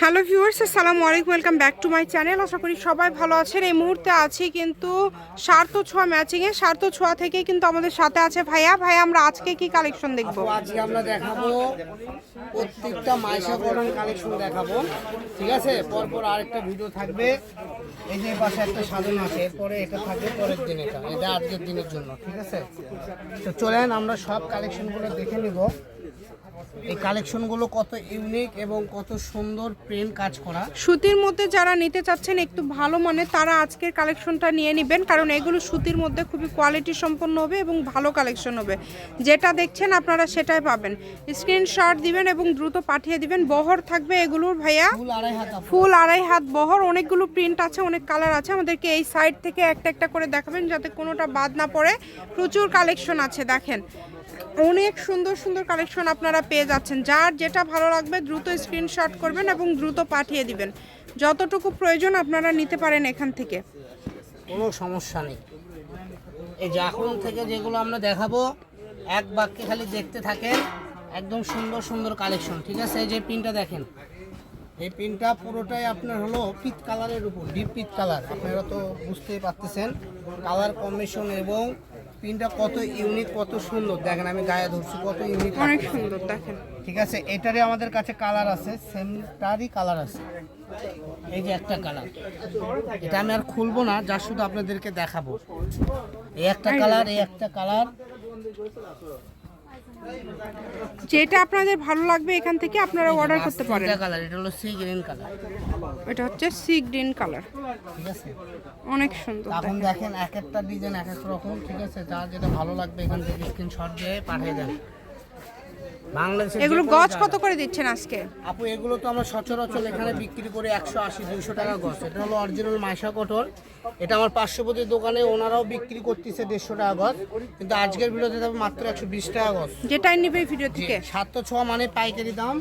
Hello viewers, আসসালামু আলাইকুম, welcome back to my channel. আশা করি সবাই ভালো আছেন। এই মুহূর্তে আছি কিন্তু স্বার্থ ছোঁয়া ম্যাচিংয়ে স্বার্থ ছোঁয়া থেকে কিন্তু আমাদের সাথে আছে ভাইয়া। ভাইয়া, আমরা আজকে কি কালেকশন দেখব? আজকে আমরা দেখাবো প্রত্যেকটা কটন কালেকশন দেখাবো। ঠিক আছে? পরপর আরেকটা ভিডিও থাকবে। এই যে পাশে একটা সাজানো আছে। এরপরে এটা থাকবে পরের দিন এটা। এটা আজকের দিনের জন্য। ঠিক আছে? তো চলেন আমরা সব কালেকশনগুলো দেখে নিব। এই কালেকশনগুলো কত ইউনিক এবং কত সুন্দর প্রিন্ট কাজ করা। সুতির মধ্যে যারা নিতে চাচ্ছেন একটু ভালো মানে তারা আজকের কালেকশনটা নিয়ে নেবেন কারণ এগুলো সুতির মধ্যে খুবই কোয়ালিটি সম্পন্ন হবে এবং ভালো কালেকশন হবে। যেটা দেখছেন আপনারা সেটাই পাবেন। স্ক্রিনশট দিবেন এবং দ্রুত পাঠিয়ে দিবেন। বহর থাকবে এগুলোর ভাইয়া। ফুল আড়াই হাত ফুল আড়াই হাত বহর অনেকগুলো প্রিন্ট আছে অনেক কালার আছে। আমাদেরকে এই সাইড থেকে একটা একটা করে দেখাবেন যাতে কোনোটা বাদ না পড়ে। প্রচুর কালেকশন আছে দেখেন। অনেক সুন্দর সুন্দর কালেকশন আপনারা পেয়ে যাচ্ছেন। যার যেটা ভালো লাগবে দ্রুত স্ক্রিনশট করবেন এবং দ্রুত পাঠিয়ে দিবেন। যতটুকু প্রয়োজন আপনারা নিতে পারেন এখান থেকে। কোনো সমস্যা নেই। এই যে এখন থেকে যেগুলো আমরা দেখাবো, এক বাক্যে খালি দেখতে থাকেন। একদম সুন্দর সুন্দর কালেকশন ঠিক আছে? এই যে পিনটা দেখেন। এই পিনটা পুরোটাই আপনার হলো পিত কালারের উপর ডিপ পিত কালার আপনারা তো বুঝতেই পারতেছেন। কালার কম্বিনেশন এবং পিনটা কত ইউনিক কত সুন্দর? দেখেন আমি গায়ে ধরছি কত ইউনিক অনেক সুন্দর দেখেন। ঠিক আছে এটারই আমাদের কাছে কালার আছে সেমটারই কালার আছে। এই যে একটা কালার এটা আমি আর খুলবো না যা শুধু আপনাদেরকে দেখাবো। এই একটা কালার এই একটা কালার যেটা আপনাদের ভালো লাগবে এখান থেকে আপনারা অর্ডার করতে পারেন। কালার এটা হলো সি গ্রিন কালার এটা হচ্ছে সি গ্রিন কালার ঠিক আছে? অনেক সুন্দর এখন দেখেন। এক একটা ডিজাইন এক এক রকম ঠিক আছে? যার যেটা ভালো লাগবে এখান থেকে স্ক্রিনশট দিয়ে পাঠিয়ে দেন। বাংলাদেশের এগুলো গজ কত করে দিচ্ছেন আজকে? আপু এগুলো তো আমরা সচরাচর এখানে বিক্রি করে একশো আশি দুইশো টাকা গছ এটা হলো অরিজিনাল মাইশা কটন এটা আমার পার্শ্ববর্তী দোকানে ওনারাও বিক্রি করতেছে দেড়শো টাকা গছ কিন্তু আজকের ভিডিওতে মাত্র একশো বিশ টাকা গছ যেটাই নিবে এই ভিডিও থেকে। সাতশো ছ মানে পাইকারি দাম।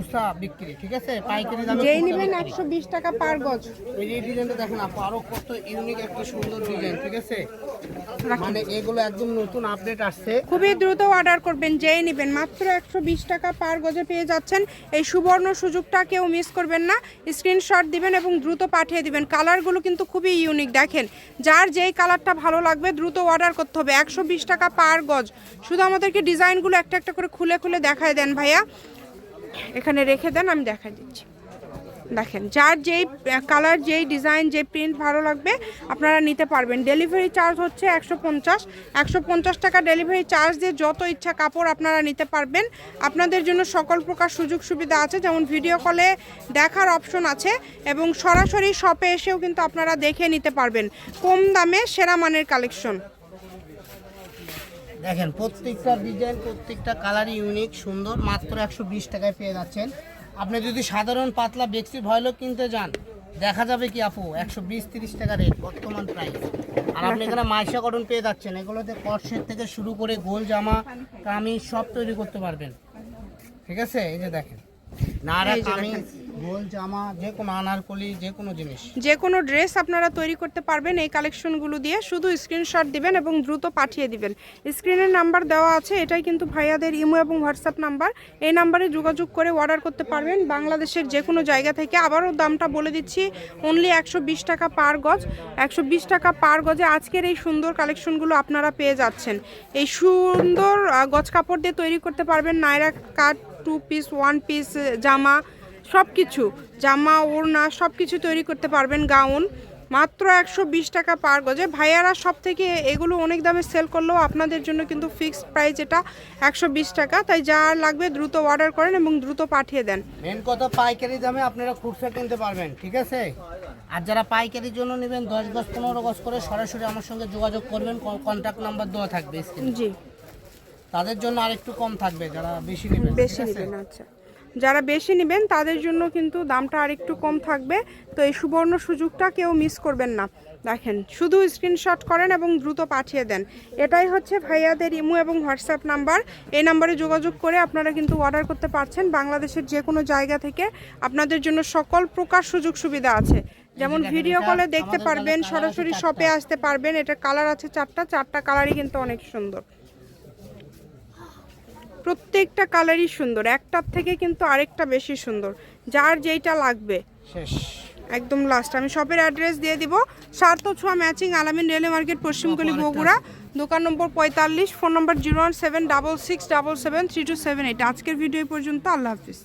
খুচরা বিক্রি ঠিক আছে? পাইকারি দামে যেই নেবেন বিক্রি। একশো বিশ টাকা পার গজ। এই যে ডিজাইনটা দেখেন আপু আরও কত ইউনিক একটা সুন্দর ডিজাইন ঠিক আছে? মানে এগুলো একদম নতুন আপডেট আসছে। খুবই দ্রুত অর্ডার করবেন যেই নেবেন। মাত্র একশো বিশ টাকা পার গজে পেয়ে যাচ্ছেন। এই সুবর্ণ সুযোগটা কেউ মিস করবেন না। স্ক্রিনশট দিবেন এবং দ্রুত পাঠিয়ে দিবেন। কালারগুলো কিন্তু খুবই ইউনিক দেখেন। যার যেই কালারটা ভালো লাগবে দ্রুত অর্ডার করতে হবে। একশো বিশ টাকা পার গজ। শুধু আমাদেরকে ডিজাইনগুলো একটা একটা করে খুলে খুলে দেখায় দেন ভাইয়া। এখানে রেখে দেন, আমি দেখা দিচ্ছি। দেখেন, যার যেই কালার যেই ডিজাইন যে প্রিন্ট ভালো লাগবে, আপনারা নিতে পারবেন। ডেলিভারি চার্জ হচ্ছে একশো পঞ্চাশ। একশো পঞ্চাশ টাকা ডেলিভারি চার্জ দিয়ে যত ইচ্ছা কাপড় আপনারা নিতে পারবেন। আপনাদের জন্য সকল প্রকার সুযোগ সুবিধা আছে, যেমন ভিডিও কলে দেখার অপশন আছে, এবং সরাসরি শপে এসেও কিন্তু আপনারা দেখে নিতে পারবেন। কম দামে সেরা মানের কালেকশন দেখেন প্রত্যেকটা ডিজাইন প্রত্যেকটা কালারই ইউনিক সুন্দর মাত্র একশো বিশ টাকায় পেয়ে যাচ্ছেন। আপনি যদি সাধারণ পাতলা বেক্সি ভয়লো কিনতে যান দেখা যাবে কি আপু একশো বিশ তিরিশ টাকা রেট বর্তমান প্রাইস আর আপনি এখানে মাইশা কটন পেয়ে যাচ্ছেন এগুলোতে কটসেট থেকে শুরু করে গোল জামা কামিজ সব তৈরি করতে পারবেন। ঠিক আছে? এই যে দেখেন নারা কামিজ গোল জামা, যে কোনো আনারকলি, যে কোনো জিনিস। যে কোনো ড্রেস আপনারা তৈরি করতে পারবেন এই কালেকশনগুলো দিয়ে। শুধু স্ক্রিনশট দিবেন এবং দ্রুত পাঠিয়ে দিবেন। স্ক্রিনের নাম্বার দেওয়া আছে, এটাই কিন্তু ভাইয়াদের ইমো এবং হোয়াটসঅ্যাপ নাম্বার। এই নাম্বারে যোগাযোগ করে অর্ডার করতে পারবেন। বাংলাদেশের যে কোনো জায়গা থেকে আবারও দামটা বলে দিচ্ছি অনলি একশো বিশ টাকা পার গজ। একশো বিশ টাকা পার গজে আজকের এই সুন্দর কালেকশনগুলো আপনারা পেয়ে যাচ্ছেন। এই সুন্দর গজ কাপড় দিয়ে তৈরি করতে পারবেন। Naira cut two piece one piece জামা। সব কিছু জামা ওড়না সব কিছু তৈরি করতে পারবেন গাউন। মাত্র একশো বিশ টাকা পার গজে। ভাইয়ারা সব থেকে এগুলো অনেক দামে সেল করলেও আপনাদের জন্য কিন্তু ফিক্সড প্রাইস এটা একশো বিশ টাকা। তাই যা লাগবে দ্রুত অর্ডার করেন এবং দ্রুত পাঠিয়ে দেন। মেন কথা পাইকারি দামে আপনারা খুচরা কিনতে পারবেন ঠিক আছে? আর যারা পাইকারির জন্য নেবেন দশ গজ পনেরো গজ করে সরাসরি আমার সঙ্গে যোগাযোগ করবেন। কন্ট্যাক্ট নাম্বার দেওয়া থাকবে জি। তাদের জন্য আরেকটু কম থাকবে যারা বেশি নেবেন বেশি নেবেন আচ্ছা। যারা বেশি নেবেন, তাদের জন্য কিন্তু দামটা আরেকটু কম থাকবে। তো এই সুবর্ণ সুযোগটা কেউ মিস করবেন না। দেখেন, শুধু স্ক্রিনশট করেন এবং দ্রুত পাঠিয়ে দেন। এটাই হচ্ছে ভাইয়াদের ইমো এবং হোয়াটসঅ্যাপ নাম্বার। এই নাম্বারে যোগাযোগ করে আপনারা কিন্তু অর্ডার করতে পারছেন বাংলাদেশের যে কোনো জায়গা থেকে। আপনাদের জন্য সকল প্রকার সুযোগ সুবিধা আছে। যেমন ভিডিও কলে দেখতে পারবেন, সরাসরি শপে আসতে পারবেন। এটা কালার আছে চারটা চারটা কালারই কিন্তু অনেক সুন্দর। প্রত্যেকটা কালারই সুন্দর একটার থেকে কিন্তু আরেকটা বেশি সুন্দর যার যেইটা লাগবে। শেষ। একদম লাস্ট আমি শপের অ্যাড্রেস দিয়ে দিব। সার্থ ছোঁয়া ম্যাচিং আলামিন রেলওয়ে মার্কেট পশ্চিমকলি বগুড়া। দোকান নম্বর পঁয়তাল্লিশ phone number zero one seven double six double seven three two seven eight আজকের ভিডিও পর্যন্ত আল্লাহ হাফিজ।